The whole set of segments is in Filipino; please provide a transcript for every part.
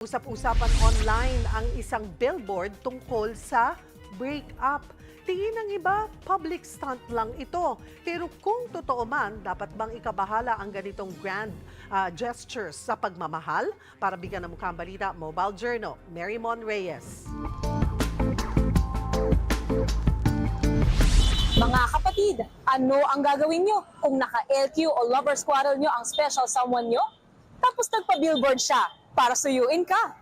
Usap-usapan online ang isang billboard tungkol sa break-up. Tingin ng iba, public stunt lang ito. Pero kung totoo man, dapat bang ikabahala ang ganitong grand ah, gestures sa pagmamahal? Para bigyan ng mukhang balita, Mobile Journal, Mary Mon Reyes. Mga kapatid, ano ang gagawin nyo kung naka-LQ o lover's quarrel nyo ang special someone nyo? Tapos nagpa-billboard siya para suyuin ka.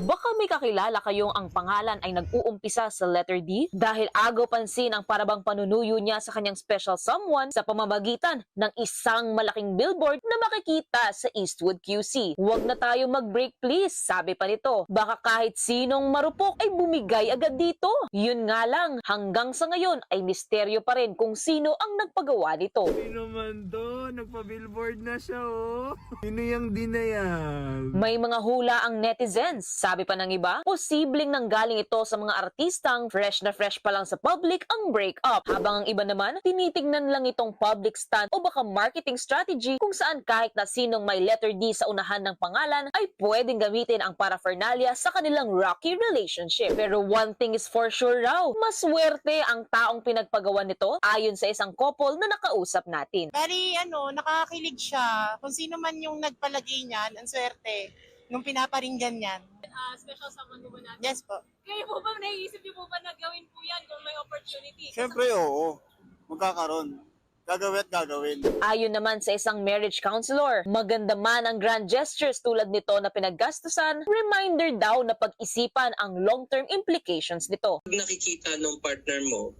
Baka may kakilala kayong ang pangalan ay nag-uumpisa sa letter D dahil agaw pansin ang parabang panunuyo niya sa kanyang special someone sa pamamagitan ng isang malaking billboard na makikita sa Eastwood QC. Huwag na tayo mag-break please, sabi pa nito. Baka kahit sinong marupok ay bumigay agad dito. Yun nga lang, hanggang sa ngayon ay misteryo pa rin kung sino ang nagpagawa nito. Sino man to? Nagpa-billboard na siya, oh. Sino yung dinayag? May mga hula ang netizens. Sabi pa ng iba, posibleng nanggaling ito sa mga artistang fresh na fresh pa lang sa public ang breakup. Habang ang iba naman, tinitignan lang itong public stunt o baka marketing strategy kung saan kahit na sinong may letter D sa unahan ng pangalan ay pwedeng gamitin ang paraphernalia sa kanilang rocky relationship. Pero one thing is for sure raw, maswerte ang taong pinagpagawa nito ayon sa isang couple na nakausap natin. Bali, ano, nakakakilig siya. Kung sino man yung nagpalagay niyan, ang swerte, nung pinaparinggan niyan. Ah, special someone ba natin? Yes po. Kayo po ba naiisip niyo po ba na gawin po yan kung may opportunity? Siyempre, oo. Magkakaroon. Gagawin at gagawin. Ayon naman sa isang marriage counselor, maganda man ang grand gestures tulad nito na pinaggastusan, reminder daw na pag-isipan ang long-term implications nito. pag nakikita ng partner mo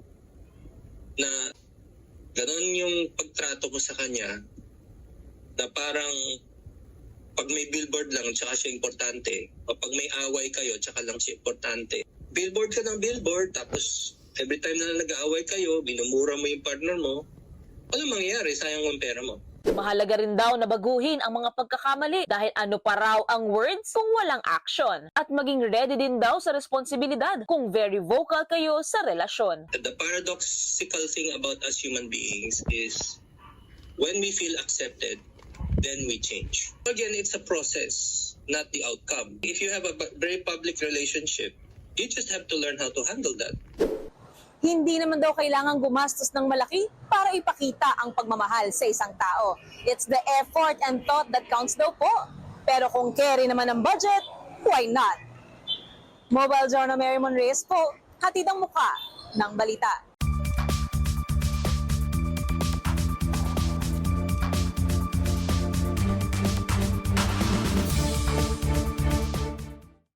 na ganon yung pagtrato mo sa kanya na parang pag may billboard lang tsaka siya importante o pag may away kayo tsaka lang siya importante billboard ka ng billboard tapos every time na nag-aaway kayo binumura mo yung partner mo wala mangyayari sayang ang pera mo Mahalaga rin daw na baguhin ang mga pagkakamali dahil ano pa raw ang words kung walang action. At maging ready din daw sa responsibilidad kung very vocal kayo sa relasyon. the paradoxical thing about us human beings is when we feel accepted, then we change. Again, it's a process, not the outcome. If you have a very public relationship, you just have to learn how to handle that. Hindi naman daw kailangan gumastos ng malaki para ipakita ang pagmamahal sa isang tao. It's the effort and thought that counts daw po. Pero kung carry naman ang budget, why not? Mobile Journal Mary Monreyes po, hatid ang muka ng balita.